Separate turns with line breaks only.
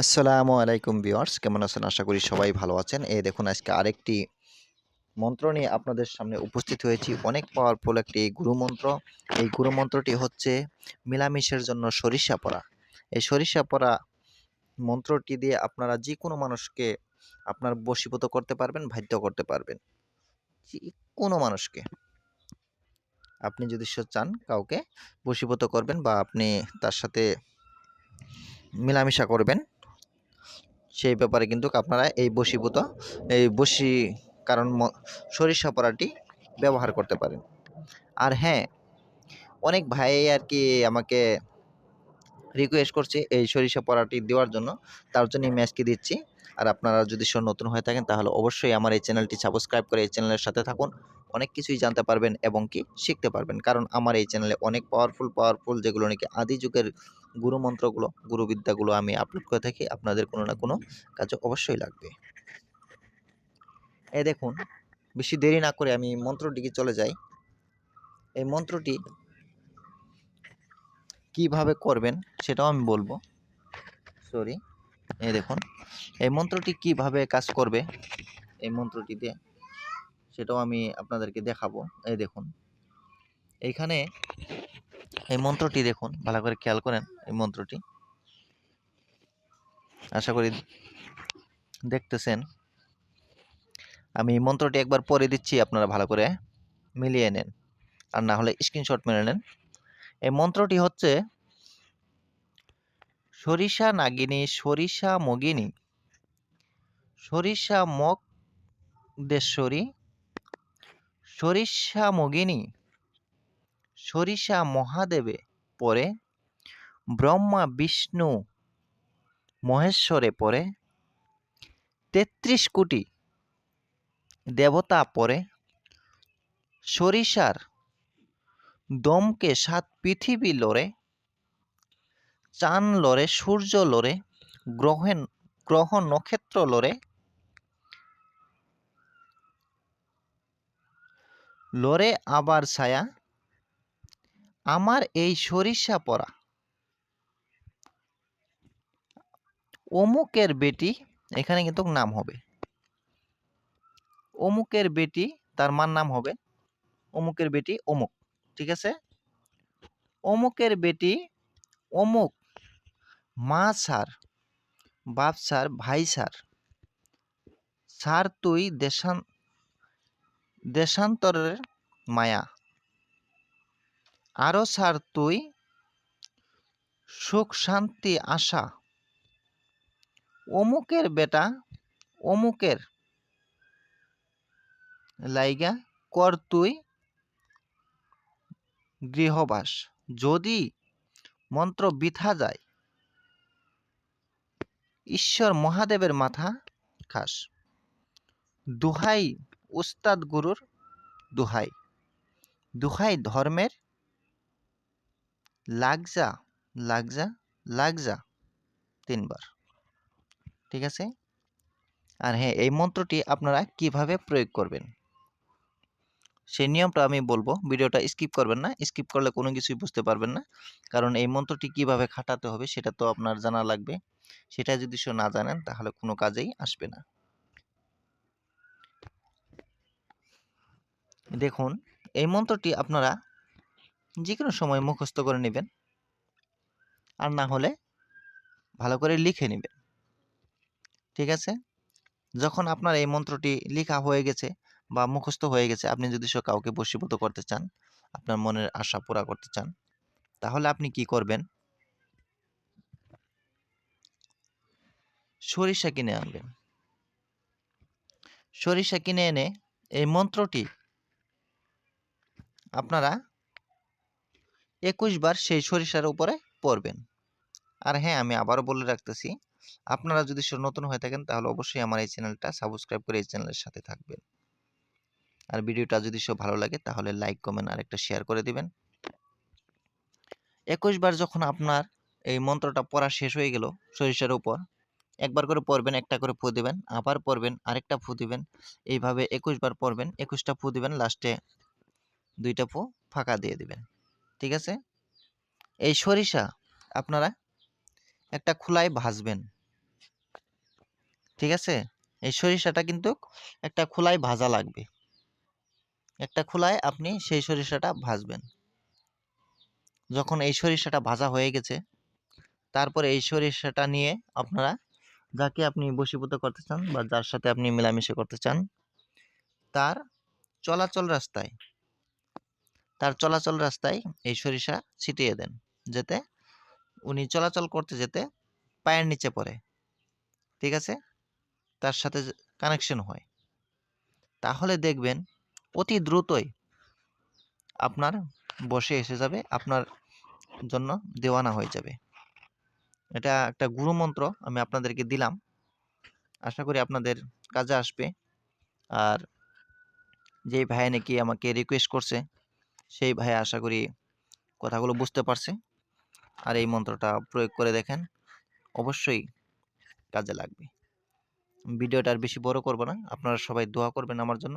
আসসালামু আলাইকুম ভিউয়ার্স, কেমন আছেন? আশা করি সবাই ভালো আছেন। এই দেখুন, আজকে আরেকটি মন্ত্র নিয়ে আপনাদের সামনে উপস্থিত হয়েছি। অনেক পাওয়ারফুল একটি গুরুমন্ত্র এই গুরু মন্ত্রটি হচ্ছে মিলামিশের জন্য সরিষা পড়া। এই সরিষা পড়া মন্ত্রটি দিয়ে আপনারা যে কোনো মানুষকে আপনার বশীভূত করতে পারবেন, বাধ্য করতে পারবেন। যে কোনো মানুষকে। আপনি যদি চান, কাউকে বশীভূত করবেন বা আপনি তার সাথে মেলামেশা করবেন সেই ব্যাপারে কিন্তু আপনারা এই বসিভূত এই বসি কারণ সরিষা পড়াটি ব্যবহার করতে পারেন। আর হ্যাঁ অনেক ভাই আর কি আমাকে রিকোয়েস্ট করছি এই সরিষা পড়াটি দেওয়ার জন্য। তার জন্য আমি আজকে দিচ্ছি। আর আপনারা যদি সব নতুন হয়ে থাকেন, তাহলে অবশ্যই আমার এই চ্যানেলটি সাবস্ক্রাইব করে এই চ্যানেলের সাথে থাকুন। অনেক কিছুই জানতে পারবেন এবং কি শিখতে পারবেন। কারণ আমার এই চ্যানেলে অনেক পাওয়ারফুল পাওয়ারফুল যেগুলো নাকি আদি যুগের গুরুমন্ত্রগুলো গুরুবিদ্যাগুলো আমি আপলোড করে থাকি। আপনাদের কোনো না কোনো কাজে অবশ্যই লাগবে। এ দেখুন, বেশি দেরি না করে আমি মন্ত্রটিকে চলে যাই। এই মন্ত্রটি কীভাবে করবেন সেটাও আমি বলব। সরি এই দেখুন, এই মন্ত্রটি কীভাবে কাজ করবে, এই মন্ত্রটি দিয়ে সেটাও আমি আপনাদেরকে দেখাবো। এই দেখুন, এইখানে এই মন্ত্রটি দেখুন, ভালো করে খেয়াল করেন এই মন্ত্রটি। আশা করি দেখতেছেন। আমি এই মন্ত্রটি একবার পরে দিচ্ছি, আপনারা ভালো করে মিলিয়ে নেন। আর না হলে স্ক্রিনশট মেরে নেন। এই মন্ত্রটি হচ্ছে, সরিষা নাগিনী, সরিষা মগিনী। সরিষা মগ দেশ্বরী সরিষা মগিনী, সরিষা মহাদেবে পরে, ব্রহ্মা বিষ্ণু মহেশ্বরে পরে, তেত্রিশ কোটি দেবতা পরে, সরিষার দমকে সাত পৃথিবী লড়ে চান লড়ে, সূর্য লড়ে গ্রহেন গ্রহ নক্ষত্র লড়ে লড়ে আবার ছায়া, আমার এই সরিষা পরা। অমুকের বেটি, এখানে কিন্তু নাম হবে। অমুকের বেটি, তার মার নাম হবে, অমুকের বেটি অমুক। ঠিক আছে? অমুকের বেটি অমুক, মা স্যার, বাপ স্যার, ভাই স্যার। স্যার তুই দেশান, দেশান্তরের মায়া। আরও স্যার তুই সুখ, শান্তি, আশা। অমুকের বেটা অমুকের। লাইগা কর তুই গৃহবাস। যদি মন্ত্র বৃথা যায়, ঈশ্বর মহাদেবের মাথা খাস। দুহাই উস্তাদ গুরুর দুহাই। দুহাই ধর্মের লাগজা লাগজা লাগজা তিনবার। ঠিক আছে? আর হ্যাঁ এই মন্ত্রটি আপনারা কীভাবে প্রয়োগ করবেন? সেই নিয়মটা আমি বলব। ভিডিওটা স্কিপ করবেন না। স্কিপ করলে কোনো কিছুই বুঝতে পারবেন না। কারণ এই মন্ত্রটি কীভাবে খাটাতে হবে সেটা তো আপনার জানা লাগবে। সেটা যদি সে না জানেন, তাহলে কোনো কাজেই আসবে না। দেখুন, এই মন্ত্রটি আপনারা যে কোনো সময় মুখস্থ করে নেবেন। আর না হলে ভালো করে লিখে নেবেন। ঠিক আছে? যখন আপনার এই মন্ত্রটি লেখা হয়ে গেছে বা মুখস্থ হয়ে গেছে, আপনি যদি সে কাউকে বশীভূত করতে চান, আপনার মনের আশা পুরা করতে চান, তাহলে আপনি কি করবেন? সরিষা কিনে আনবেন। সরিষা কিনে এনে এই মন্ত্রটি আপনারা একুশ বার সেই সরিষার উপরে পড়বেন আর হ্যাঁ আমি আবারও বলে রাখতেছি, আপনারা যদি নতুন হয়ে থাকেন, তাহলে অবশ্যই আমার এই চ্যানেলটা সাবস্ক্রাইব করে এই চ্যানেলের সাথে থাকবেন। আর ভিডিওটা যদি সব ভালো লাগে তাহলে লাইক, কমেন্ট আর একটা শেয়ার করে দিবেন। একুশ বার যখন আপনার এই মন্ত্রটা পড়া শেষ হয়ে গেল সরিষার উপর, একবার করে পড়বেন, একটা করে ফু দিবেন, আবার পড়বেন, আরেকটা ফু দিবেন, এইভাবে একুশ বার পড়বেন, একুশটা ফু দিবেন, লাস্টে দুইটা ফু ফাঁকা দিয়ে দিবেন। ঠিক আছে? এই সরিষা আপনারা একটা খোলায় ভাজবেন। ঠিক আছে? এই সরিষাটা কিন্তু একটা খোলায় ভাজা লাগবে। একটা খোলায় আপনি সেই সরিষাটা ভাজবেন। যখন এই সরিষাটা ভাজা হয়ে গেছে, তারপরে এই সরিষাটা নিয়ে আপনারা যাকে আপনি বশীভূত করতে চান বা যার সাথে আপনি মেলামেশা করতে চান, তার চলাচল রাস্তায়, তার চলাচল রাস্তায় এই সরিষা ছিটিয়ে দেন, যাতে উনি চলাচল করতে যেতে পায়ের নিচে পড়ে। ঠিক আছে? তার সাথে কানেকশন হয়। তাহলে দেখবেন অতি দ্রুতই আপনার বসে এসে যাবে, আপনার জন্য দেওয়ানা হয়ে যাবে। এটা একটা গুরুমন্ত্র আমি আপনাদেরকে দিলাম। আশা করি আপনাদের কাজে আসবে। আর যেই ভাই নাকি আমাকে রিকোয়েস্ট করছে, সেই ভাই আশা করি কথাগুলো বুঝতে পারছে। আর এই মন্ত্রটা প্রয়োগ করে দেখেন, অবশ্যই কাজে লাগবে। ভিডিওটা আর বেশি বড় করব না, আপনারা সবাই দোয়া করবেন আমার জন্য।